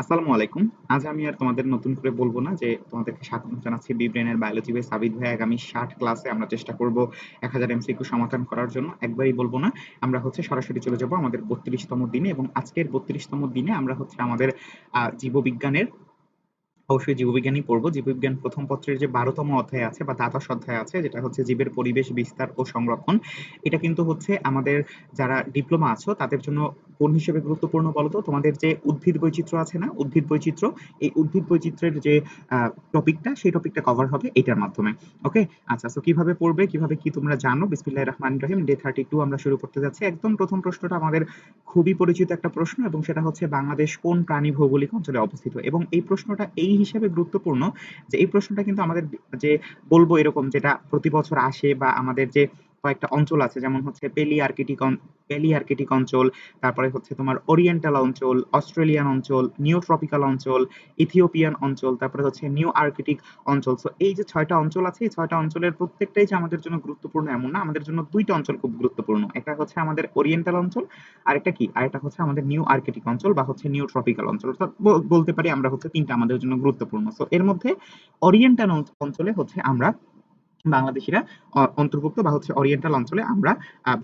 আসসালামু আলাইকুম। আজ আমি আর তোমাদের নতুন করে বলব না যে তোমাদেরকে স্বাগত জানাচ্ছি বি ব্রেইনের বায়োলজি বাই সাবিদ ভাই আগামী ৬০ ক্লাসে আমরা চেষ্টা করব ১০০০ এমসিকিউ সমাধান করার জন্য। একবারই বলব না। আমরা হচ্ছে সরাসরি চলে যাব আমাদের ৩২ তম দিনে এবং আজকের ৩২ তম দিনে আমরা হচ্ছে আমাদের জীববিজ্ঞানের অবশ্যই জীববিজ্ঞানই পড়ব। জীববিজ্ঞান প্রথম পত্রের যে ১২ তম অধ্যায় আছে বা দ্বাদশ অধ্যায় আছে যেটা হচ্ছে জীবের পরিবেশ বিস্তার ও সংরক্ষণ। এটা কিন্তু হচ্ছে আমাদের যারা ডিপ্লোমা আছো তাদের জন্য কোন হিসেবে গুরুত্বপূর্ণ বলতো? তোমাদের যে উদ্ভিদ বৈচিত্র্য আছে না? উদ্ভিদ বৈচিত্র্য, এই উদ্ভিদ বৈচিত্র্যের যে টপিকটা সেই টপিকটা কভার হবে এটার মাধ্যমে। ওকে? আচ্ছা সো কীভাবে পড়বে, কীভাবে কি তোমরা জানো? বিসমিল্লাহির রহমানির রহিম ডে 32 আমরা শুরু করতে যাচ্ছি। একদম প্রথম প্রশ্নটা আমাদের খুবই পরিচিত একটা প্রশ্ন এবং সেটা হচ্ছে বাংলাদেশ কোন প্রাণী ভৌগোলিক অঞ্চলে অবস্থিত? এবং এই প্রশ্নটা এই হিসেবে গুরুত্বপূর্ণ যে, এই প্রশ্নটা কিন্তু আমাদের যে বলব এরকম যেটা প্রতি বছর আসে বা আমাদের যে কয়েকটা অঞ্চল আছে যেমন হচ্ছে পেলিআর্কিটিক অন পেলিআর্কিটিক অঞ্চল, তারপরে হচ্ছে তোমার ওরিয়েন্টাল অঞ্চল, অস্ট্রেলিয়ান অঞ্চল, নিও ট্রপিক্যাল অঞ্চল, ইথিওপিয়ান অঞ্চল, তারপরে হচ্ছে নিউ আর্কটিক অঞ্চল। সো এই যে ছয়টা অঞ্চল আছে এই ছয়টা অঞ্চলের প্রত্যেকটাই যে আমাদের জন্য গুরুত্বপূর্ণ এমন না। আমাদের জন্য দুইটা অঞ্চল খুব গুরুত্বপূর্ণ। একটা হচ্ছে আমাদের ওরিয়েন্টাল অঞ্চল, আরেকটা কি? আরেকটা হচ্ছে আমাদের নিউ আর্কটিক অঞ্চল বা হচ্ছে নিউ ট্রপিক্যাল অঞ্চল। অর্থাৎ বলতে পারি আমরা হচ্ছে তিনটা আমাদের জন্য গুরুত্বপূর্ণ। সো এর মধ্যে ওরিয়েন্টাল অঞ্চলে হচ্ছে আমরা বাংলাদেশিরা অন্তর্ভুক্ত বা হচ্ছে ওরিয়েন্টাল অঞ্চলে আমরা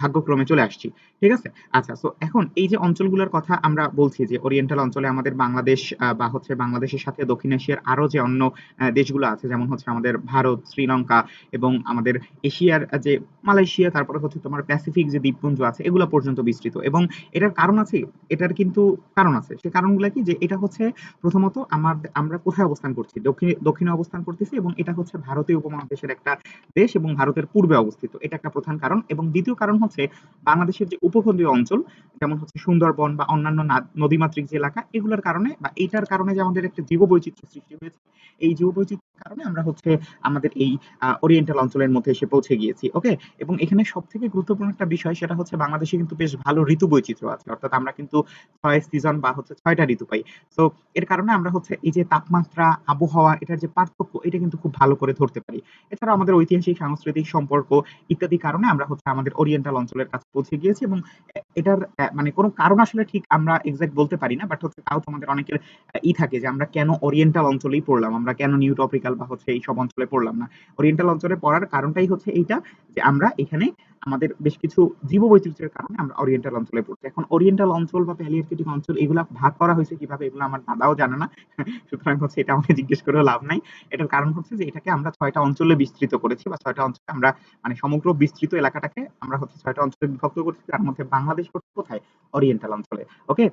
ভাগ্যক্রমে চলে আসছি। ঠিক আছে? আচ্ছা সো এখন এই যে অঞ্চলগুলোর কথা আমরা বলছি যে ওরিয়েন্টাল অঞ্চলে আমাদের বাংলাদেশ বা হচ্ছে বাংলাদেশের সাথে দক্ষিণ এশিয়ার আরও যে অন্য দেশগুলো আছে যেমন হচ্ছে আমাদের ভারত, শ্রীলঙ্কা এবং আমাদের এশিয়ার যে মালয়েশিয়া তারপরে হচ্ছে তোমার প্যাসিফিক যে দ্বীপপুঞ্জ আছে এগুলো পর্যন্ত বিস্তৃত এবং এটার কারণ আছে এটার কিন্তু কারণ আছে। সে কারণগুলা কি? যে এটা হচ্ছে প্রথমত আমার আমরা কোথায় অবস্থান করছি? দক্ষিণে দক্ষিণে অবস্থান করতেছি এবং এটা হচ্ছে ভারতীয় উপমহাদেশের একটা দেশ এবং ভারতের পূর্বে অবস্থিত। এটা একটা প্রধান কারণ এবং দ্বিতীয় কারণ হচ্ছে বাংলাদেশের যে উপকূলীয় অঞ্চল যেমন হচ্ছে সুন্দরবন বা অন্যান্য নদীমাতৃক যে এলাকা এগুলোর কারণে বা এইটার কারণে যে আমাদের একটা জীববৈচিত্র্য সৃষ্টি হয়েছে। এই জীববৈচিত্র্যের কারণে আমরা হচ্ছে আমাদের এই ওরিয়েন্টাল অঞ্চলের মধ্যে এসে পৌঁছে গিয়েছি। ওকে? এবং এখানে সবথেকে গুরুত্বপূর্ণ একটা বিষয় সেটা হচ্ছে বাংলাদেশে কিন্তু বেশ ভালো ঋতু বৈচিত্র্য আছে। অর্থাৎ আমরা কিন্তু ছয় সিজন বা হচ্ছে ছয়টা ঋতু পাই। তো এর কারণে আমরা হচ্ছে এই যে তাপমাত্রা, আবহাওয়া এটার যে পার্থক্য এটা কিন্তু খুব ভালো করে ধরতে পারি। এছাড়া আমাদের ঐতিহাসিক, সাংস্কৃতিক সম্পর্ক ইত্যাদি কারণে আমরা হচ্ছে আমাদের ওরিয়েন্টাল অঞ্চলের কাছে পৌঁছে গিয়েছি এবং এটার মানে কোনো কারণ আসলে ঠিক আমরা এক্সাক্ট বলতে পারি না। বাট হচ্ছে তাও তোমাদের অনেকের ই থাকে যে আমরা কেন ওরিয়েন্টাল অঞ্চলেই পড়লাম? আমরা কেন নিউ টপিক্যাল বা হচ্ছে এইসব অঞ্চলে পড়লাম না? ওরিয়েন্টাল অঞ্চলে পড়ার কারণটাই হচ্ছে এইটা যে আমরা এখানে আমাদের বেশ কিছু জীববৈচিত্র্যের কারণে আমরা ওরিয়েন্টাল অঞ্চলে পড়ছি। এখন ওরিয়েন্টাল অঞ্চল বা প্যালিআর্কটিক অঞ্চল এগুলো ভাগ করা হয়েছে কীভাবে? এগুলো আমার দাদাও জানে না। সুতরাং হচ্ছে এটা আমাকে জিজ্ঞেস করেও লাভ নাই। এটার কারণ হচ্ছে যে এটাকে আমরা ছয়টা অঞ্চলে বিস্তৃত করেছি বা ছয়টা অঞ্চলে আমরা মানে সমগ্র বিস্তৃত এলাকাটাকে আমরা হচ্ছে ছয়টা অঞ্চলে বিভক্ত করেছি তার মধ্যে বাংলাদেশ কোথায়? ওরিয়েন্টাল অঞ্চলে। ওকে?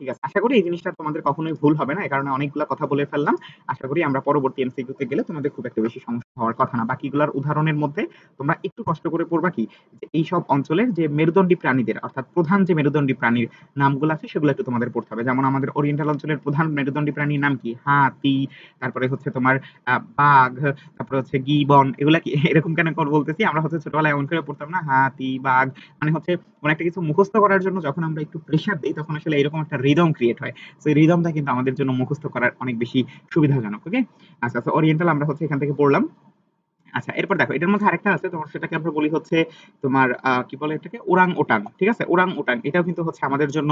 ঠিক আছে। আশা করি এই জিনিসটা তোমাদের কখনোই ভুল হবে না। এ কারণে অনেকগুলা কথা বলে ফেললাম। আশা করি আমরা পরবর্তী এমসিকিউ তে গেলে তোমাদের খুব একটা বেশি সমস্যা হওয়ার কথা না। বাকিগুলার উদাহরণের মধ্যে তোমরা একটু কষ্ট করে পড়বা কি? যে এই সব অঞ্চলের যে মেরুদণ্ডী প্রাণীদের অর্থাৎ প্রধান যে মেরুদণ্ডী প্রাণীর নামগুলো আছে সেগুলো একটু তোমাদের পড়তে হবে। যেমন আমাদের ওরিয়েন্টাল অঞ্চলের প্রধান মেরুদণ্ডী প্রাণীর নাম কি? হাতি, তারপরে হচ্ছে তোমার বাঘ, তারপরে হচ্ছে গিবন এগুলা কি এরকম কেন বলতেছি? আমরা হচ্ছে ছোটবেলায় এমন করে পড়তাম না? হাতি, বাঘ মানে হচ্ছে কোন একটা কিছু মুখস্থ করার জন্য যখন আমরা একটু প্রেশার দিই তখন আসলে এরকম একটা রিদম ক্রিয়েট হয়। সো এই রিদমটা কিন্তু আমাদের জন্য মুখস্থ করার অনেক বেশি সুবিধাজনক। ওকে? আচ্ছা আচ্ছা ওরিয়েন্টাল আমরা হচ্ছে এখান থেকে পড়লাম। আচ্ছা এরপর দেখো এটার মধ্যে আরেকটা আছে তোমার সেটাকে আমরা বলি হচ্ছে তোমার কি বলে এটাকে? ওরাং-ওটাং। ঠিক আছে? ওরাং-ওটাং এটাও কিন্তু হচ্ছে আমাদের জন্য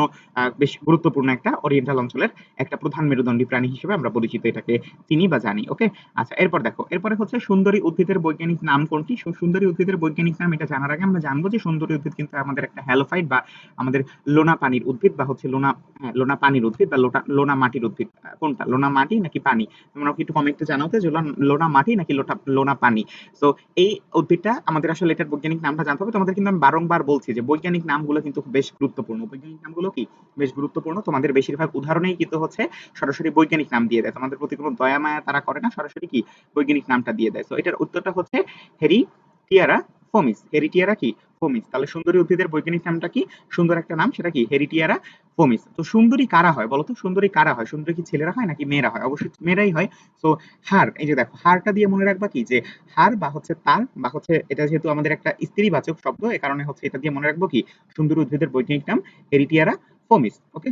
বেশ গুরুত্বপূর্ণ একটা ওরিয়েন্টাল অঞ্চলের একটা প্রধান মেরুদণ্ডী প্রাণী হিসেবে আমরা পরিচিত এটাকে চিনি বা জানি। ওকে? আচ্ছা এরপর দেখো এরপরে হচ্ছে সুন্দরী উদ্ভিদের বৈজ্ঞানিক নাম কোনটি? সুন্দরী উদ্ভিদের বৈজ্ঞানিক নাম এটা জানার আগে আমরা জানব যে সুন্দরী উদ্ভিদ কিন্তু আমাদের একটা হ্যালোফাইট বা আমাদের লোনা পানির উদ্ভিদ বা হচ্ছে লোনা হ্যাঁ, লোনা পানির উদ্ভিদ বা লোটা লোনা মাটির উদ্ভিদ। কোনটা? লোনা মাটি নাকি পানি? তোমরা একটু কমেন্টে জানাও যে লোনা মাটি নাকি লোটা লোনা পানি? সো এই উদ্ভিদটা আমাদের আসলে এটার বৈজ্ঞানিক নামটা জানতে হবে। তোমাদের কিন্তু আমি বারংবার বলছি যে বৈজ্ঞানিক নামগুলো কিন্তু বেশ গুরুত্বপূর্ণ। বৈজ্ঞানিক নামগুলো কি? বেশ গুরুত্বপূর্ণ। তোমাদের বেশিরভাগ উদাহরণেই কিন্তু হচ্ছে সরাসরি বৈজ্ঞানিক নাম দিয়ে দেয়। তোমাদের প্রতি কোনো দয়া, মায়া তারা করে না। সরাসরি কি? বৈজ্ঞানিক নামটা দিয়ে দেয়। তো এটার উত্তরটা হচ্ছে হেরিটিয়ারা ফোমিস। হেরিটিয়ারা কি? ফোমিস। তাহলে সুন্দরী উদ্ভিদের বৈজ্ঞানিক নামটা কি? সুন্দর একটা নাম, সেটা কি? হেরিটিয়ারা ফোমিস। তো সুন্দরী কারা হয় বলতো সুন্দরী কারা হয়? সুন্দরী কি ছেলেরা হয় নাকি মেয়েরা হয়? অবশ্যই মেয়েরাই হয়। সো হার এই যে দেখো হারটা দিয়ে মনে রাখবা কি? যে হার বা হচ্ছে তার বা হচ্ছে এটা যেহেতু আমাদের একটা স্ত্রীবাচক শব্দ, এ কারণে হচ্ছে এটা দিয়ে মনে রাখব কি? সুন্দরী উদ্ভিদের বৈজ্ঞানিক নাম হেরিটিয়ারা ফোমিস। ওকে?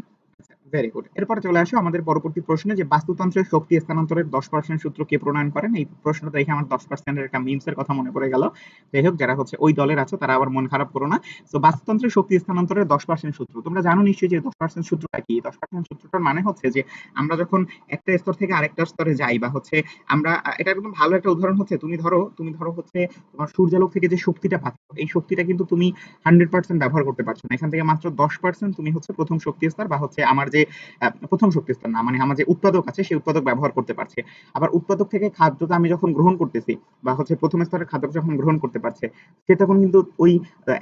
ভেরি গুড এরপরে চলে আসো আমাদের পরবর্তী প্রশ্নে যে বাস্তুতন্ত্রের শক্তি স্থানান্তরের দশ পার্সেন্ট সূত্র কে প্রণয়ন করেন? এই প্রশ্নটা দেখে আমার দশ পার্সেন্টের একটা মিমসের কথা মনে পড়ে গেল। যাই হোক, যারা হচ্ছে ওই দলের আছো, তারা আবার মন খারাপ করো না। তো বাস্তুতন্ত্রের শক্তি স্থানান্তরের দশ পার্সেন্ট সূত্র। তোমরা জানো নিশ্চয়ই যে দশ পার্সেন্ট সূত্রটা কি? দশ পার্সেন্ট সূত্রটার মানে হচ্ছে যে আমরা যখন একটা স্তর থেকে আরেকটা স্তরে যাই বা হচ্ছে আমরা, এটা একদম ভালো একটা উদাহরণ হচ্ছে, তুমি ধরো তুমি ধরো হচ্ছে তোমার সূর্যালোক থেকে যে শক্তিটা পাচ্ছ, এই শক্তিটা কিন্তু তুমি হান্ড্রেড পার্সেন্ট ব্যবহার করতে পারছ না। এখান থেকে মাত্র দশ পার্সেন্ট তুমি হচ্ছে প্রথম শক্তি স্তর বা হচ্ছে আমার প্রথম শক্তি স্তর না মানে আমার যে উৎপাদক আছে, সেই উৎপাদক ব্যবহার করতে পারছে। আবার উৎপাদক থেকে খাদ্যটা আমি যখন গ্রহণ করতেছি, বা হচ্ছে প্রথম স্তরের খাদ্য যখন গ্রহণ করতে পারছে, সে তখন কিন্তু ওই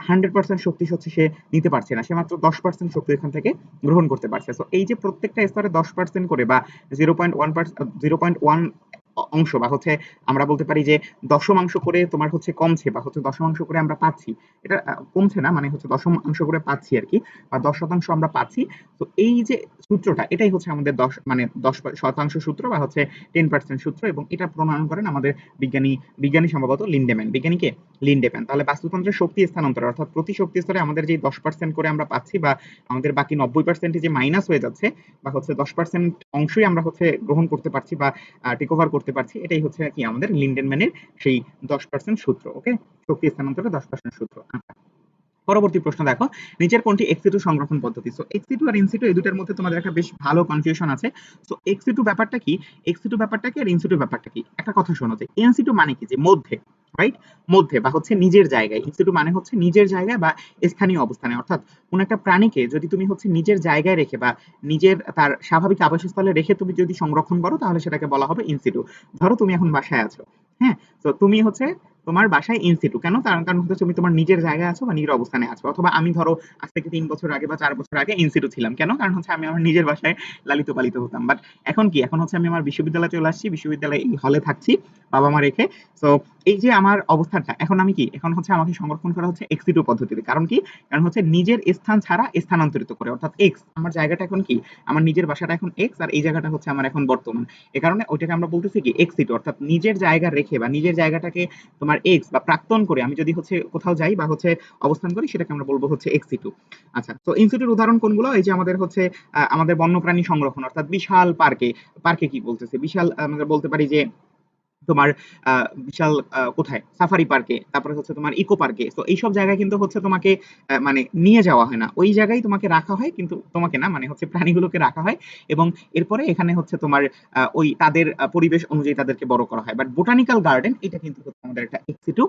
হান্ড্রেড পার্সেন্ট শক্তি হচ্ছে সে নিতে পারছে না। সে মাত্র দশ পার্সেন্ট শক্তি এখান থেকে গ্রহণ করতে পারছে। তো এই যে প্রত্যেকটা স্তরে দশ পার্সেন্ট করে বা zero point one zero point one অংশ বা হচ্ছে আমরা বলতে পারি যে দশমাংশ করে তোমার হচ্ছে কমছে বা হচ্ছে দশমাংশ করে আমরা পাচ্ছি। এটা কমছে না মানে হচ্ছে দশমাংশ করে পাচ্ছি আর কি, বা দশ শতাংশ আমরা পাচ্ছি। তো এই যে সূত্রটা, এটাই হচ্ছে আমাদের দশ মানে দশ শতাংশ সূত্র বা হচ্ছে টেন পার্সেন্ট সূত্র এবং এটা প্রণয়ন করেন আমাদের বিজ্ঞানী বিজ্ঞানী সম্ভবত লিন্ডেম্যান। বিজ্ঞানীকে লিন্ডেম্যান। তাহলে বাস্তুতন্ত্রের শক্তি স্থানান্তর, অর্থাৎ প্রতি শক্তি স্তরে আমাদের যে দশ পার্সেন্ট করে আমরা পাচ্ছি বা আমাদের বাকি নব্বই পার্সেন্টে যে মাইনাস হয়ে যাচ্ছে, বা হচ্ছে দশ পার্সেন্ট অংশই আমরা হচ্ছে গ্রহণ করতে পারছি বা টেক ওভার করতে পারছি, এটাই হচ্ছে কি আমাদের লিন্ডেনম্যানের সেই দশ পার্সেন্ট সূত্র ওকে শক্তি স্থানান্তরের দশ পার্সেন্ট সূত্র পরবর্তী প্রশ্ন দেখো, নিচের কোনটি এক্সিটু সংরক্ষণ পদ্ধতি? সো এক্সিটু আর ইনসিটু এই দুটার মধ্যে তোমাদের একটা বেশ ভালো কনফিউশন আছে। সো এক্সিটু ব্যাপারটা কি? এক্সিটু ব্যাপারটা কি আর ইনসিটু ব্যাপারটা কি? একটা কথা শোনো যে এনসিটু মানে কি? যে মধ্যে। রাইট মধ্যে বা হচ্ছে নিজের জায়গায়। ইনস্টিটিউট মানে হচ্ছে নিজের জায়গায় বা স্থানীয় অবস্থানে। অর্থাৎ কোন একটা প্রাণীকে যদি তুমি হচ্ছে নিজের জায়গায় রেখে বা নিজের তার স্বাভাবিক আবাসস্থলে রেখে তুমি যদি সংরক্ষণ করো, তাহলে সেটাকে বলা হবে ইনস্টিটিউট ধরো তুমি এখন বাসায় আছো হ্যাঁ? তো তুমি হচ্ছে তোমার বাসায় ইনসিটু কেন? তার কারণ হচ্ছে তুমি তোমার নিজের জায়গায় আছো বা নিজের অবস্থানে আছো। অথবা আমি ধরো, আজ থেকে তিন বছর আগে বা চার বছর আগে ইনসিটু ছিলাম, কেন? কারণ হচ্ছে আমি আমার নিজের বাসায় লালিত পালিত হতাম। বাট এখন কি? এখন হচ্ছে আমি আমার বিশ্ববিদ্যালয়ে চলে আসছি, বিশ্ববিদ্যালয়ে এই হলে থাকছি বাবা মা রেখে। তো এই যে আমার অবস্থাটা এখন আমি কি? এখন হচ্ছে আমাকে সংরক্ষণ করা হচ্ছে এক্সিটু পদ্ধতিতে। কারণ কি? কারণ হচ্ছে নিজের স্থান ছাড়া স্থানান্তরিত করে, অর্থাৎ এক্স আমার জায়গাটা এখন কি? আমার নিজের বাসাটা এখন এক্স আর এই জায়গাটা হচ্ছে আমার এখন বর্তমান। এ কারণে ওইটাকে আমরা বলতেছি কি এক্সিটু অর্থাৎ নিজের জায়গা রেখে বা নিজের জায়গাটাকে তোমার এক্স বা প্রাক্তন করে আমি যদি হচ্ছে কোথাও যাই বা হচ্ছে অবস্থান করি, সেটাকে আমরা বলব হচ্ছে এক্সিটু আচ্ছা তো ইনস্টিটিউট উদাহরণ কোনগুলো? এই যে আমাদের হচ্ছে আমাদের বন্যপ্রাণী সংরক্ষণ, অর্থাৎ বিশাল পার্কে পার্কে কি বলতেছে? বিশাল আমরা বলতে পারি যে তোমার বিশাল কোথায় সাফারি পার্কে তারপরে হচ্ছে তোমার ইকো পার্কে তো এইসব জায়গায় কিন্তু হচ্ছে তোমাকে মানে নিয়ে যাওয়া হয় না। ওই জায়গায় তোমাকে রাখা হয়, কিন্তু তোমাকে না মানে হচ্ছে প্রাণীগুলোকে রাখা হয় এবং এরপরে এখানে হচ্ছে তোমার ওই তাদের পরিবেশ অনুযায়ী তাদেরকে বড় করা হয়। বাট বোটানিক্যাল গার্ডেন এটা কিন্তু হচ্ছে আমাদের একটা এক্সিটু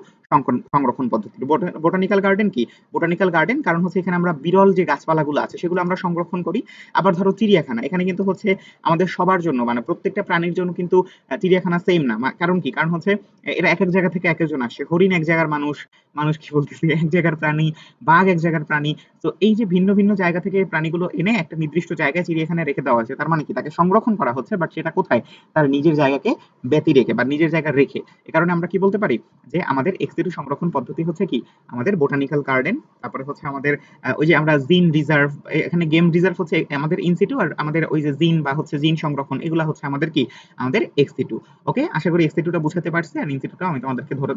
সংরক্ষণ পদ্ধতি। বোটানিক্যাল গার্ডেন কি? বোটানিক্যাল গার্ডেন কারণ হচ্ছে এখানে আমরা বিরল যে গাছপালাগুলো আছে, সেগুলো আমরা সংরক্ষণ করি। আবার ধরো চিড়িয়াখানা, এখানে কিন্তু হচ্ছে আমাদের সবার জন্য মানে প্রত্যেকটা প্রাণীর জন্য কিন্তু চিড়িয়াখানা সেম না। কারণ কি? কারণ হচ্ছে এরা এক এক জায়গা থেকে এক একজন আসে। হরিণ এক জায়গার মানুষ মানুষ কি বলতেছি? এক জায়গার প্রাণী, বাঘ এক জায়গার প্রাণী। তো এই যে ভিন্ন ভিন্ন জায়গা থেকে প্রাণীগুলো এনে একটা নির্দিষ্ট জায়গায় চিড়িয়াখানায় রেখে দেওয়া আছে তার মানে কি? তাকে সংরক্ষণ করা হচ্ছে বাট সেটা কোথায়? তার নিজের জায়গাকে ব্যতি রেখে, বা নিজের জায়গা রেখে। এ কারণে আমরা কি বলতে পারি? যে আমাদের এক্সিটু সংরক্ষণ পদ্ধতি হচ্ছে কি? আমাদের বোটানিক্যাল গার্ডেন তারপরে হচ্ছে আমাদের ওই যে আমরা জিন রিজার্ভ এখানে গেম রিজার্ভ হচ্ছে আমাদের ইনসিটু আর আমাদের ওই যে জিন বা হচ্ছে জিন সংরক্ষণ, এগুলো হচ্ছে আমাদের কি? আমাদের এক্সিটু ওকে আশা করি এক্সিটুটা বুঝাতে পারছি, আর ইনসিটুটাও আমি তোমাদেরকে ধরে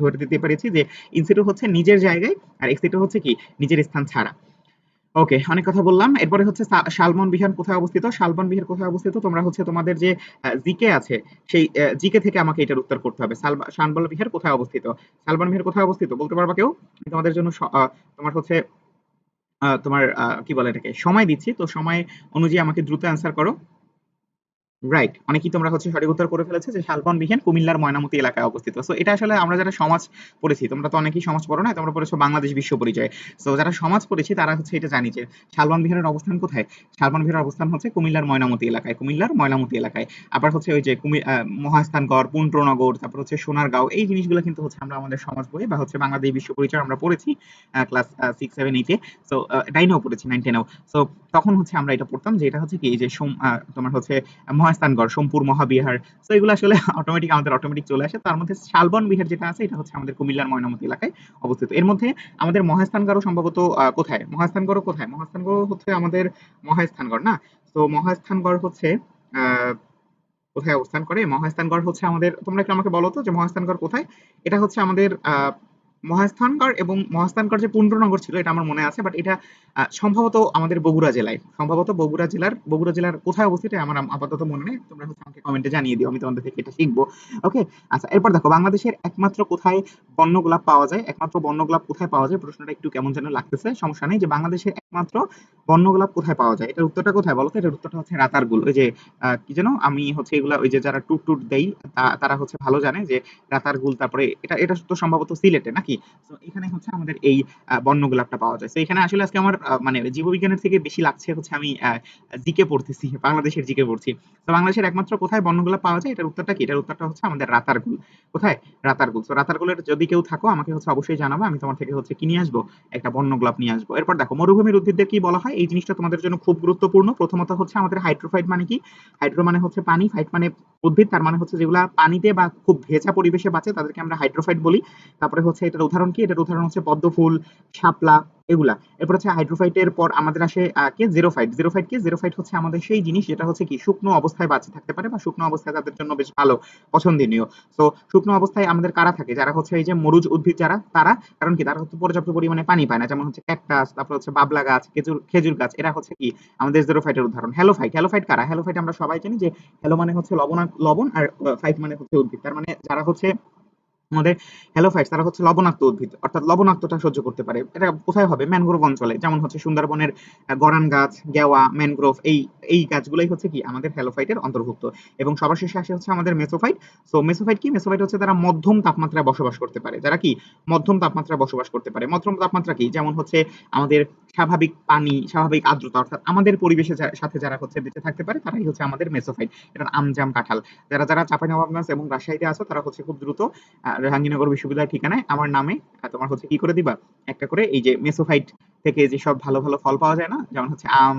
ধরে দিতে পেরেছি যে ইনসিটু হচ্ছে নিজের জায়গায়, আর এক্সিটু হচ্ছে কি? নিজের স্থান ছাড়া। ওকে, অনেক কথা বললাম। এরপরে হচ্ছে শালবন বিহার কোথায় অবস্থিত? শালবন বিহার কোথায় অবস্থিত? তোমরা হচ্ছে তোমাদের যে জিকে আছে, সেই জিকে থেকে আমাকে এটার উত্তর করতে হবে। শালবন বিহার কোথায় অবস্থিত? শালবন বিহার কোথায় অবস্থিত? বলতে পারবা কেউ? তোমাদের জন্য তোমার হচ্ছে তোমার কি বলে এটাকে? সময় দিচ্ছি। তো সময় অনুযায়ী আমাকে দ্রুত অ্যান্সার করো। রাইট অনেকেই তোমরা হচ্ছে সঠিক উত্তর করে ফেলেছে যে শালবন বিহান কুমিল্লার ময়নামতি এলাকায় অবস্থিত। সো এটা আসলে আমরা যারা সমাজ পড়েছি, তোমরা তো অনেকেই সমাজ পড়ো না, তোমরা পড়েছো বাংলাদেশ বিশ্ব পরিচয়। সো যারা সমাজ পড়েছি, তারা হচ্ছে এটা জানি যে শালবন বিহারের অবস্থান কোথায়? শালবন বিহারের অবস্থান হচ্ছে কুমিল্লার ময়নামতি এলাকায়, কুমিল্লার ময়নামতি এলাকায়। আবার হচ্ছে ওই যে মহাস্থানগড় পুন্ড্রনগর তারপর হচ্ছে সোনারগাঁও, এই জিনিসগুলো কিন্তু হচ্ছে আমরা আমাদের সমাজ বই বা হচ্ছে বাংলাদেশ বিশ্ব পরিচয় আমরা পড়েছি ক্লাস সিক্স সেভেন এইটে সো নাইনেও পড়েছি নাইন টেনেও সো তখন হচ্ছে আমরা এটা পড়তাম যে এটা হচ্ছে কি যে তোমার হচ্ছে মহাস্থানগড়, সোমপুর, মহাবিহার। তো এগুলো আসলে অটোমেটিক আমাদের অটোমেটিক চলে আসে। তার মধ্যে শালবন বিহার যেটা আছে, এটা হচ্ছে আমাদের কুমিল্লার ময়নামতি এলাকায় অবস্থিত। এর মধ্যে আমাদের মহাস্থানগড় সম্ভবত কোথায়? মহাস্থানগড় কোথায়? মহাস্থানগড় হচ্ছে আমাদের মহাস্থানগড়, না? তো মহাস্থানগড় হচ্ছে কোথায় অবস্থান করে? মহাস্থানগড় হচ্ছে আমাদের, তোমরা একটু আমাকে বলো তো যে মহাস্থানগড় কোথায়? এটা হচ্ছে আমাদের মহাস্থানগড় এবং মহাস্থানগড় যে পুণ্ড্রনগর ছিল, এটা আমার মনে আছে বাট এটা সম্ভবত আমাদের বগুড়া জেলায়। সম্ভবত বগুড়া জেলার বগুড়া জেলার কোথায় অবস্থিত আমার আপাতত মনে নেই। তোমরা হচ্ছে আমাকে কমেন্টে জানিয়ে দিও, আমি তোমাদের থেকে এটা শিখব। ওকে আচ্ছা এরপর দেখো, বাংলাদেশের একমাত্র কোথায় বন্য গোলাপ পাওয়া যায়, একমাত্র বন্য গোলাপ কোথায় পাওয়া যায়, প্রশ্নটা একটু কেমন যেন লাগতেছে, সমস্যা নেই, যে বাংলাদেশের একমাত্র বন্য গোলাপ কোথায় পাওয়া যায়, এটার উত্তরটা কোথায় বলো তো? এটার উত্তরটা হচ্ছে রাতার রাতারগুল, ওই যে কি যেন, আমি হচ্ছে এগুলা, ওই যে যারা টুট টুট দেই তারা হচ্ছে ভালো জানে যে রাতারগুল, তারপরে এটা এটা তো সম্ভবত সিলেটে নাকি? তো এখানে হচ্ছে আমাদের এই বন্য গোলাপটা পাওয়া যায়। তো এখানে আসলে আজকে আমার মানে জীববিজ্ঞানের থেকে বেশি লাগছে হচ্ছে আমি জিকে পড়তেছি, বাংলাদেশের জিকে পড়ছি। তো বাংলাদেশের একমাত্র কোথায় বন্য গোলাপ পাওয়া যায়? এটার উত্তরটা কি? এটার উত্তরটা হচ্ছে আমাদের রাতারগুল। কোথায়? রাতারগুল। তো রাতারগুলের যদি কেউ থাকো, আমাকে হচ্ছে অবশ্যই জানাব। আমি তোমার থেকে হচ্ছে কি নিয়ে আসব? একটা বন্য গোলাপ নিয়ে আসব। এরপর দেখো, মরুভূমির উদ্ভিদদের কি বলা হয়? এই জিনিসটা তোমাদের জন্য খুব গুরুত্বপূর্ণ। প্রথমত হচ্ছে আমাদের হাইড্রোফাইট মানে কি? হাইড্রো মানে হচ্ছে পানি। ফাইট মানে উদ্ভিদ। তার মানে হচ্ছে যেগুলা পানিতে বা খুব ভেজা পরিবেশে বাঁচে, তাদেরকে আমরা হাইড্রোফাইট বলি। তারপরে হচ্ছে এটার উদাহরণ কি? এটার উদাহরণ হচ্ছে পদ্ম ফুল, শাপলা, এগুলা। এরপর হচ্ছে হাইড্রোফাইটের পর আমাদের আসে কে? জিরোফাইট। জিরোফাইট কি? জিরোফাইট হচ্ছে আমাদের সেই জিনিস, যেটা হচ্ছে কি? শুকনো অবস্থায় বাঁচে থাকতে পারে বা শুকনো অবস্থায় তাদের জন্য বেশ ভালো, পছন্দনীয়। তো শুকনো অবস্থায় আমাদের কারা থাকে? যারা হচ্ছে এই যে মরুজ উদ্ভিদ, যারা, তারা, কারণ কি? তারা হচ্ছে পর্যাপ্ত পরিমাণে পানি পায় না। যেমন হচ্ছে ক্যাকটাস, তারপর হচ্ছে বাবলা গাছ, খেজুর খেজুর গাছ, এরা হচ্ছে কি? আমাদের জিরোফাইটের উদাহরণ। হ্যালোফাইট। হ্যালোফাইট কারা? হ্যালোফাইট আমরা সবাই জানি যে, হ্যালো মানে হচ্ছে লবণ লবণ আর ফাইট মানে হচ্ছে উদ্ভিদ। তার মানে যারা হচ্ছে আমাদের হ্যালোফাইটস তারা হচ্ছে লবণাক্ত উদ্ভিদ, অর্থাৎ লবণাক্ততা সহ্য করতে পারে। এটা কোথায় হবে? ম্যানগ্রোভ অঞ্চলে, যেমন হচ্ছে সুন্দরবনের গরান গাছ, গেওয়া ম্যানগ্রোভ এই এই গাছগুলোই হচ্ছে কি? আমাদের হ্যালোফাইটের অন্তর্ভুক্ত। এবং সবার শেষে আসে হচ্ছে আমাদের মেসোফাইট সো মেসোফাইট কি? মেসোফাইট হচ্ছে তারা মধ্যম তাপমাত্রায় বসবাস করতে পারে। যারা কি? মধ্যম তাপমাত্রায় বসবাস করতে পারে। মধ্যম তাপমাত্রা কি? যেমন হচ্ছে আমাদের স্বাভাবিক পানি, স্বাভাবিক আর্দ্রতা, অর্থাৎ আমাদের পরিবেশের সাথে যারা হচ্ছে বেঁচে থাকতে পারে, তারাই হচ্ছে আমাদের মেসোফাইট এটার আমজাম কাঁঠাল। যারা যারা চাঁপাইনবাবগঞ্জ এবং রাজশাহীতে আছো, তারা হচ্ছে খুব দ্রুত জাহাঙ্গীরনগর বিশ্ববিদ্যালয়ের ঠিকানায় আমার নামে তোমার হচ্ছে কি করে দিবা? একটা করে এই যে মেসোফাইট থেকে যে সব ভালো ভালো ফল পাওয়া যায় না, যেমন হচ্ছে আম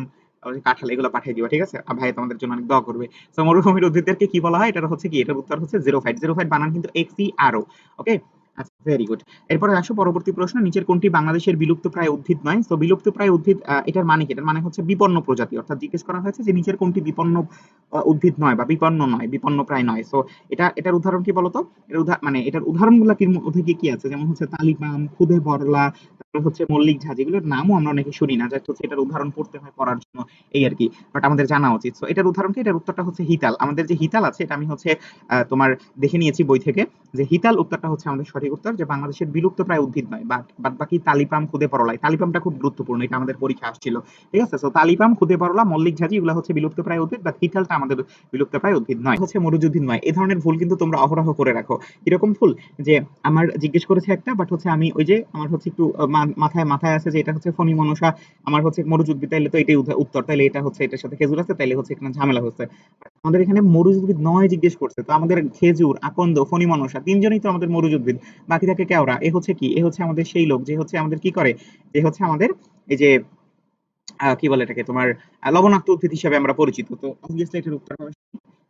কাঁঠাল, এগুলো পাঠিয়ে দিবা, ঠিক আছে? ভাই তোমাদের জন্য অনেক দোয়া করবে। তো মরুভূমির উদ্ভিদদেরকে কি বলা হয়? এটা হচ্ছে কি? এটার উত্তর হচ্ছে জিরো ফাইট জিরো ফাইট বানান কিন্তু এক্স ই আর ও ওকে আচ্ছা ভেরি গুড এরপরে আসো পরবর্তী প্রশ্ন, নিচের কোনটি বাংলাদেশের বিলুপ্ত প্রায় উদ্ভিদ নয়? তো বিলুপ্ত প্রায় উদ্ভিদ এটার মানে কি? এটার মানে হচ্ছে বিপন্ন প্রজাতি। অর্থাৎ জিজ্ঞেস করা হয়েছে যে নিচের কোনটি বিপন্ন উদ্ভিদ নয় বা বিপন্ন নয়, বিপন্ন প্রায় নয়। সো এটা, এটার উদাহরণ কি বলতো? এর উদাহরণ মানে এটার উদাহরণগুলো কি মধ্যে কি কি আছে? যেমন হচ্ছে তালিপাম খুদে বরলা, তারপরে হচ্ছে মল্লিক ঝাঁজ এগুলোর নামও আমরা অনেকে শুনি না জাস্ট হচ্ছে এটার উদাহরণ পড়তে হয় পড়ার জন্য, এই আর কি। বাট আমাদের জানা উচিত। সো এটার উদাহরণ কি? এটার উত্তরটা হচ্ছে হিতাল। আমাদের যে হিতাল আছে, এটা আমি হচ্ছে তোমার দেখে নিয়েছি বই থেকে, যে হিতাল উত্তরটা হচ্ছে আমাদের সঠিক উত্তর যে বাংলাদেশের বিলুপ্ত প্রায় উদ্ভিদ নয়, বাদ বাকি তালিপাম, খুদে পরলাই তালিপামটা খুব গুরুত্বপূর্ণ, এটা আমাদের পরীক্ষা আসছিল, ঠিক আছে? সো তালিপাম, খুদে পরলা, মল্লিক ঝাঁজি এগুলো হচ্ছে বিলুপ্ত প্রায় উদ্ভিদ বাট হিতালটা আমাদের বিলুপ্ত প্রায় উদ্ভিদ নয়। হচ্ছে মরুজ নয়, এই ধরনের ভুল কিন্তু তোমরা অহরহ করে রাখো। এরকম ভুল যে আমার জিজ্ঞেস করেছে একটা বাট হচ্ছে আমি ওই যে, আমার হচ্ছে একটু মাথায় মাথায় আছে যে এটা হচ্ছে ফণি মনসা, আমার হচ্ছে মরুজ উদ্ভিদ তাইলে তো এটাই উত্তর- তাইলে এটা হচ্ছে, এটার সাথে খেজুর আছে, তাইলে হচ্ছে এখানে ঝামেলা হচ্ছে। আমাদের এখানে মরুজ উদ্ভিদ নয় জিজ্ঞেস করছে, তো আমাদের খেজুর, আকন্দ, ফণি মনসা, তিনজনই তো আমাদের মরুজ উদ্ভিদ বাকি থাকে কেওড়া এ হচ্ছে কি? এ হচ্ছে আমাদের সেই লোক, যে হচ্ছে আমাদের কি করে? যে হচ্ছে আমাদের এই যে কি বলে এটাকে? তোমার লবণাক্ত উদ্ভিদ হিসাবে আমরা পরিচিত। তো অবভিয়াসলি এটার উত্তর হবে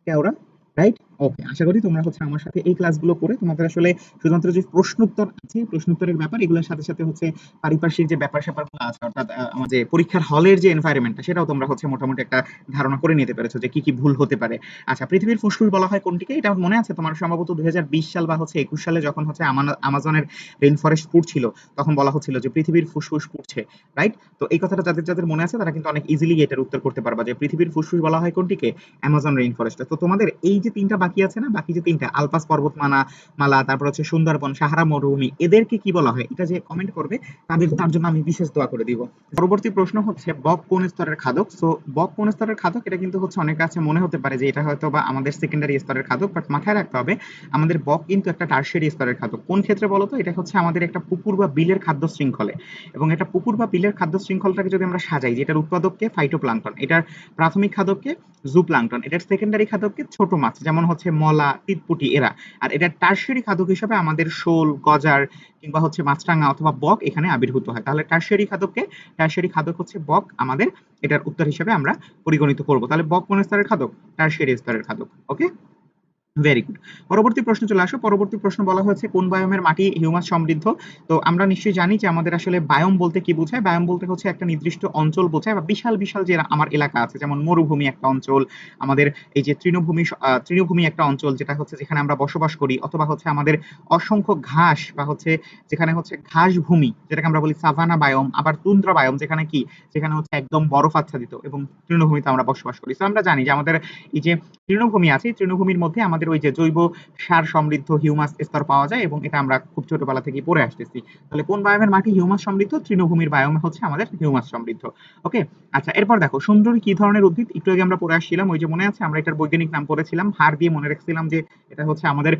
কেওড়া রাইট ওকে আশা করি তোমরা হচ্ছে আমার সাথে এই ক্লাসগুলো করে তোমাদের আসলে শুধুমাত্র যে প্রশ্নোত্তর আছে, প্রশ্নোত্তরের ব্যাপার, এগুলোর সাথে সাথে হচ্ছে পারিপার্শ্বিক যে ব্যাপার স্যাপারগুলো আছে, অর্থাৎ যে পরীক্ষার হলের যে এনভায়রনমেন্টটা সেটাও তোমরা হচ্ছে মোটামুটি একটা ধারণা করে নিতে পেরেছ যে কি কি ভুল হতে পারে। আচ্ছা পৃথিবীর ফুসফুস বলা হয় কোনটিকে? এটা মনে আছে তোমার? সম্ভবত দু হাজার বিশ সাল বা হচ্ছে একুশ সালে যখন হচ্ছে আমাজনের রেইন ফরেস্ট পুড়ছিল, তখন বলা হচ্ছিল যে পৃথিবীর ফুসফুস পুড়ছে রাইট তো এই কথাটা যাদের যাদের মনে আছে, তারা কিন্তু অনেক ইজিলি এটার উত্তর করতে পারবা যে পৃথিবীর ফুসফুস বলা হয় কোনটিকে? অ্যামাজন রেইন ফরেস্ট তো তোমাদের এই যে তিনটা বাকি আছে না? বাকি যে তিনটা আলপাস পর্বতমালা, মালা, তারপর হচ্ছে সুন্দরবন, সাহারা মরুভূমি, এদেরকে কি বলা হয়? এটা যে কমেন্ট করবে, তাদের, তার জন্য আমি বিশেষ দোয়া করে দিব। পরবর্তী প্রশ্ন হচ্ছে, বক কোন স্তরের খাদক? সো বক কোন স্তরের খাদক? এটা কিন্তু হচ্ছে অনেক কাছে মনে হতে পারে যে এটা হয়তো বা আমাদের সেকেন্ডারি স্তরের খাদক বাট মাথায় রাখতে হবে, আমাদের বক কিন্তু একটা টার্সিয়ারি স্তরের খাদক। কোন ক্ষেত্রে বলতো? এটা হচ্ছে আমাদের একটা পুকুর বা বিলের খাদ্য শৃঙ্খলে। এবং এটা পুকুর বা বিলের খাদ্য শৃঙ্খলটাকে যদি আমরা সাজাই যে এটার উৎপাদককে ফাইটোপ্লাঙ্কটন এটার প্রাথমিক খাদককে জুপ্লাঙ্কটন এটার সেকেন্ডারি খাদককে ছোট মাছ, যেমন হচ্ছে মলা টিটপুটি এরা। আর এটা টার্সিয়ারি খাদক হিসাবে আমাদের শোল, গজার কিংবা হচ্ছে মাছরাঙা অথবা বক এখানে আবির্ভূত হয়। তাহলে টার্সিয়ারি খাদককে, টার্সিয়ারি খাদক হচ্ছে বক আমাদের এটার উত্তর হিসাবে আমরা পরিগণিত করব। তাহলে বক কোন স্তরের খাদক, টার্সিয়ারি স্তরের খাদক ওকে ভেরি গুড পরবর্তী প্রশ্ন চলে আসো। পরবর্তী প্রশ্ন বলা হয়েছে, কোন বায়োমের মাটি হিউমাস সমৃদ্ধ? তো আমরা নিশ্চয়ই জানি যে আমাদের আসলে বায়োম বলতে কি বোঝায়? বায়োম বলতে হচ্ছে একটা নির্দিষ্ট অঞ্চল বোঝায় বা বিশাল বিশাল যে আমার এলাকা আছে, যেমন মরুভূমি একটা অঞ্চল, আমাদের এই যে তৃণভূমি তৃণভূমি একটা অঞ্চল, যেটা হচ্ছে যেখানে আমরা বসবাস করি, অথবা হচ্ছে আমাদের অসংখ্য ঘাস বা হচ্ছে যেখানে হচ্ছে ঘাস ভূমি, যেটাকে আমরা বলি সাভানা বায়োম, আবার তুন্দ্রা বায়োম, যেখানে কি? যেখানে হচ্ছে একদম বরফ আচ্ছাদিত এবং তৃণভূমিতে আমরা বসবাস করি। তো আমরা জানি যে আমাদের এই যে তৃণভূমি আছে তৃণভূমির মধ্যে আমাদের ওই যে জৈব সার সমৃদ্ধ হিউমাস স্তর পাওয়া যায় এবং এটা আমরা খুব ছোটবেলা থেকে পড়ে আসতেছি। তাহলে কোন বায়োমের মাটি হিউমাস সমৃদ্ধ? তৃণভূমির বায়োম হচ্ছে আমাদের হিউমাস সমৃদ্ধ। ওকে আচ্ছা এরপর দেখো, সুন্দরী কি ধরনের উদ্ভিদ? একটু আগে আমরা পড়ে আসছিলাম, ওই যে মনে আছে, আমরা এটার বৈজ্ঞানিক নাম পড়েছিলাম হার দিয়ে মনে রাখছিলাম যে এটা হচ্ছে আমাদের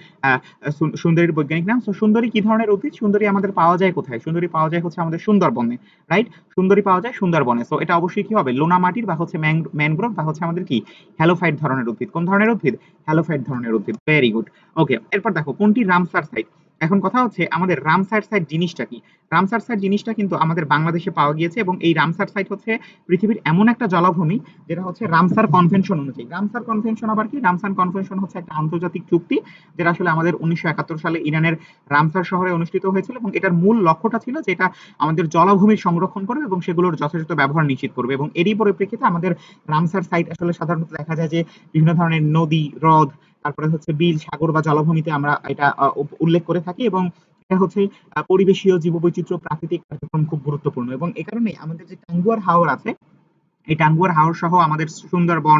সুন্দরীর বৈজ্ঞানিক নাম। তো সুন্দরী কি ধরনের উদ্ভিদ? সুন্দরী আমাদের পাওয়া যায় কোথায়? সুন্দরী পাওয়া যায় হচ্ছে আমাদের সুন্দরবনে রাইট সুন্দরী পাওয়া যায় সুন্দরবনে। তো এটা অবশ্যই কি হবে? লোনা মাটির বা হচ্ছে ম্যানগ্রোভ বা হচ্ছে আমাদের কি? হ্যালোফাইট ধরনের উদ্ভিদ। কোন ধরনের উদ্ভিদ? হ্যালোফাইট ধরনের উদ্ভিদ। ভেরি গুড ওকে এরপর দেখো কোনটি রামসার সাইট এখন কথা হচ্ছে আমাদের রামসার সাইট জিনিসটা কি? রামসার সাইট জিনিসটা কিন্তু আমাদের বাংলাদেশে পাওয়া গিয়েছে এবং এই রামসার সাইট হচ্ছে পৃথিবীর এমন একটা জলাভূমি যেটা হচ্ছে রামসার কনভেনশন অনুযায়ী। রামসার কনভেনশন আবার কি? রামসার কনভেনশন হচ্ছে একটা আন্তর্জাতিক চুক্তি যেটা আসলে আমাদের উনিশশো একাত্তর সালে ইরানের রামসার শহরে অনুষ্ঠিত হয়েছিল এবং এটার মূল লক্ষ্যটা ছিল যে এটা আমাদের জলাভূমির সংরক্ষণ করবে এবং সেগুলোর যথাযথ ব্যবহার নিশ্চিত করবে এবং এরই পরিপ্রেক্ষিতে আমাদের রামসার সাইট আসলে সাধারণত দেখা যায় যে বিভিন্ন ধরনের নদী, হ্রদ তারপরে হচ্ছে বিল, সাগর বা জলাভূমিতে আমরা এটা উল্লেখ করে থাকি এবং এটা হচ্ছে পরিবেশীয় জীববৈচিত্র্য প্রাকৃতিক কার্যক্রম খুব গুরুত্বপূর্ণ এবং এ কারণে আমাদের যে টাঙ্গুয়ার হাওর আছে, এই টাঙ্গুয়ার হাওর সহ আমাদের সুন্দরবন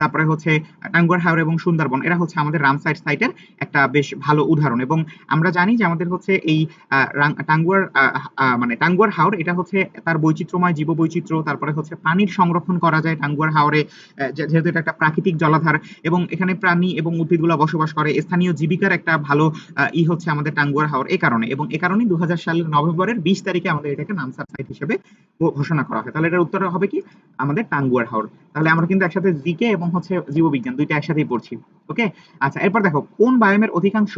তারপরে হচ্ছে টাঙ্গুয়ার হাওর এবং সুন্দরবন, এরা হচ্ছে আমাদের রামসাইট সাইটের একটা বেশ ভালো উদাহরণ। এবং আমরা জানি যে আমাদের হচ্ছে এই টাঙ্গুয়ার মানে টাঙ্গুয়ার হাওর এটা হচ্ছে তার বৈচিত্র্যময় জীববৈচিত্র্য, তারপরে হচ্ছে পানির সংরক্ষণ করা যায় টাঙ্গুয়ার হাওরে যেহেতু এটা একটা প্রাকৃতিক জলাধার, এবং এখানে প্রাণী এবং উদ্ভিদগুলো বসবাস করে, স্থানীয় জীবিকার একটা ভালো ই হচ্ছে আমাদের টাঙ্গুয়ার হাওর এই কারণে। এবং এ কারণেই দু সালের নভেম্বরের বিশ তারিখে আমাদের এটাকে নামসার সাইট হিসেবে ঘোষণা করা হয়। তাহলে এটার উত্তর হবে কি? আমাদের টাঙ্গুয়ার হাওর তাহলে আমরা কিন্তু একসাথে জিকে এবং হচ্ছে জীববিজ্ঞান, দুইটা একসাথেই পড়ছি ওকে আচ্ছা এরপর দেখো, কোন বায়োমের অধিকাংশ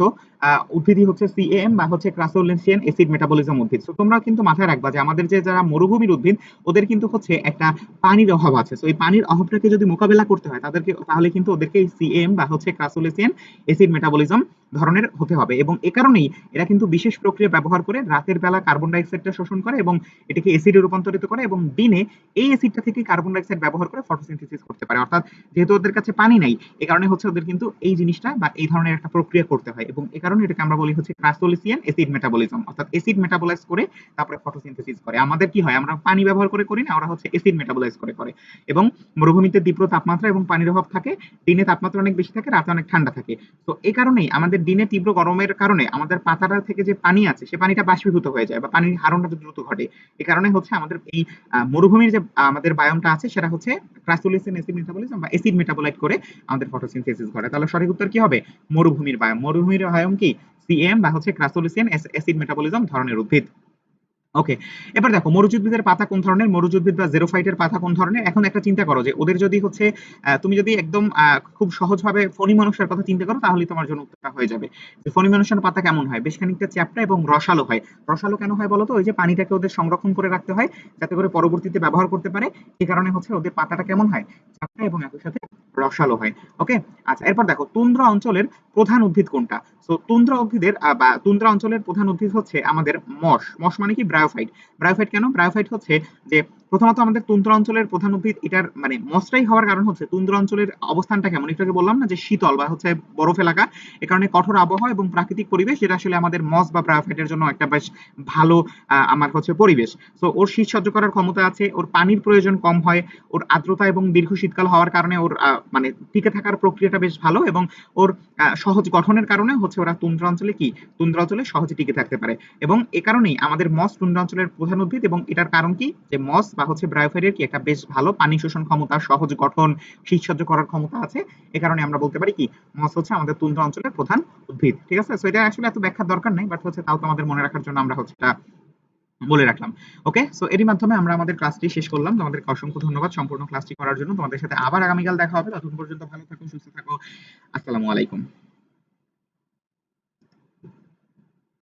উদ্ভিদই হচ্ছে সিএম বা হচ্ছে ক্রাসোলেন্সিয়ান এসিড মেটাবলিজম উদ্ভিদ। তো তোমরা কিন্তু মাথায় রাখবা যে আমাদের যে যারা মরুভূমির উদ্ভিদ, ওদের কিন্তু হচ্ছে একটা পানির অভাব আছে। তো এই পানির অভাবটাকে যদি মোকাবেলা করতে হয়, তাদেরকে, তাহলে কিন্তু ওদেরকে সিএম বা হচ্ছে ক্রাসোলেন্সিয়ান এসিড মেটাবলিজম ধরনের হতে হবে। এবং এ কারণেই এরা কিন্তু বিশেষ প্রক্রিয়া ব্যবহার করে রাতের বেলা কার্বন ডাইঅক্সাইডটা শোষণ করে এবং এটাকে এসিডে রূপান্তরিত করে এবং দিনে এই অ্যাসিডটা থেকে কার্বন ডাইঅক্সাইড ব্যবহার করে ফটোসিনথেসিস করতে পারে। অর্থাৎ যেহেতু ওদের কাছে পানি নাই এই কারণে হচ্ছে ওদের কিন্তু এই জিনিসটা বা এই ধরনের একটা প্রক্রিয়া করতে হয়। এবং এই কারণে এটাকে আমরা বলি হচ্ছে ক্রাসোলিসিয়ান অ্যাসিড মেটাবলিজম। অর্থাৎ অ্যাসিড মেটাবলাইজ করে তারপরে ফটোসিনথেসিস করে। আমাদের কি হয়? আমরা পানি ব্যবহার করে করি না, ওরা হচ্ছে অ্যাসিড মেটাবলাইজ করে করে। এবং মরুভূমিতে তীব্র তাপমাত্রা এবং পানির অভাব থাকে, দিনে তাপমাত্রা অনেক বেশি থাকে, রাতে অনেক ঠান্ডা থাকে। তো এই কারণেই আমাদের দিনে তীব্র গরমের কারণে আমাদের পাতাটা থেকে যে পানি আছে, সে পানিটা বাষ্পীভূত হয়ে যায় বা পানির হারণটা দ্রুত ঘটে। এই কারণে হচ্ছে আমাদের এই মরুভূমির যে আমাদের বায়োমটা আছে, সেটা হচ্ছে ক্রাসোলিসিন অ্যাসিড মেটাবলিজম বা অ্যাসিড মেটাবোলাইট করে আমাদের ফটোসিনথেসিস করে তাহলে সঠিক উত্তর কি হবে? মরুভূমির বায়োম মরুভূমির বায়োম কি? সিএম বা হচ্ছে ক্রাসোলিসিয়ান অ্যাসিড মেটাবলিজম ধরনের উদ্ভিদ। ওকে এবার দেখো মরুজ উদ্ভিদের পাতা কোন ধরনের? মরুজ উদ্ভিদ বা জেরোফাইটের পাতা কোন ধরনের? এখন একটা চিন্তা করো যে, ওদের যদি হচ্ছে তুমি যদি একদম খুব সহজভাবে ফণি মানুষের কথা চিন্তা করো তাহলে তোমার জন্য উত্তরটা হয়ে যাবে। যে ফণি মানুষের পাতা কেমন হয়? বেশ খানিকটা চ্যাপ্টা এবং রসালো হয়। রসালো কেন হয় বলতো? ওই যে পানিটাকে ওদের সংরক্ষণ করে রাখতে হয়, যাতে করে পরবর্তীতে ব্যবহার করতে পারে। এই কারণে হচ্ছে ওদের পাতাটা কেমন হয়? চ্যাপ্টা এবং একই সাথে রসালো হয়। ওকে আচ্ছা এরপর দেখো, তুন্দ্রা অঞ্চলের প্রধান উদ্ভিদ কোনটা? তো তুন্দ্রা উদ্ভিদের বা তুন্দ্রা অঞ্চলের প্রধান উদ্ভিদ হচ্ছে আমাদের মশ। মশ মানে কি? ব্রায়োফাইট ব্রায়োফাইট কেন? ব্রায়োফাইট হচ্ছে যে প্রথমত আমাদের তুন্দ্রা অঞ্চলের প্রধান উদ্ভিদ এটার মানে মশটাই হওয়ার কারণ হচ্ছে তুন্দ্রা অঞ্চলের অবস্থানটা কেমন? একটু বললাম না যে শীতল বা হচ্ছে বরফ এলাকা। এ কারণে কঠোর আবহাওয়া এবং প্রাকৃতিক পরিবেশ যেটা আসলে আমাদের মস বা ব্রায়োফাইটের জন্য একটা বেশ ভালো আমার হচ্ছে পরিবেশ। তো ওর শীত সহ্য করার ক্ষমতা আছে, ওর পানির প্রয়োজন কম হয়, ওর আর্দ্রতা এবং দীর্ঘ শীতকাল হওয়ার কারণে ওর মানে টিকে থাকার প্রক্রিয়াটা বেশ ভালো এবং ওর সহজ গঠনের কারণে হচ্ছে ওরা তুন্দ্রা অঞ্চলে কি? তুন্দ্রা অঞ্চলে সহজে টিকে থাকতে পারে। এবং এ কারণেই আমাদের মস তুন্দ্রা অঞ্চলের প্রধান উদ্ভিদ এবং এটার কারণ কি? যে মস বা হচ্ছে ব্রায়োফাইটের কি একটা বেশ ভালো পানি শোষণ ক্ষমতা, সহজ গঠন শীত সহ্য করার ক্ষমতা আছে। এ কারণে আমরা বলতে পারি কি, মস হচ্ছে আমাদের তুন্দ্রা অঞ্চলের প্রধান উদ্ভিদ, ঠিক আছে? সো এটা আসলে এত ব্যাখ্যার দরকার নেই বাট হচ্ছে তাও তোমাদের মনে রাখার জন্য আমরা হচ্ছে এটা বলে রাখলাম। ওকে সো এরই মাধ্যমে আমরা আমাদের ক্লাসটি শেষ করলাম। তোমাদেরকে অসংখ্য ধন্যবাদ সম্পূর্ণ ক্লাসটি করার জন্য। তোমাদের সাথে আবার আগামীকাল দেখা হবে। ততক্ষণ পর্যন্ত ভালো থাকো, সুস্থ থাকো। আসসালামু আলাইকুম।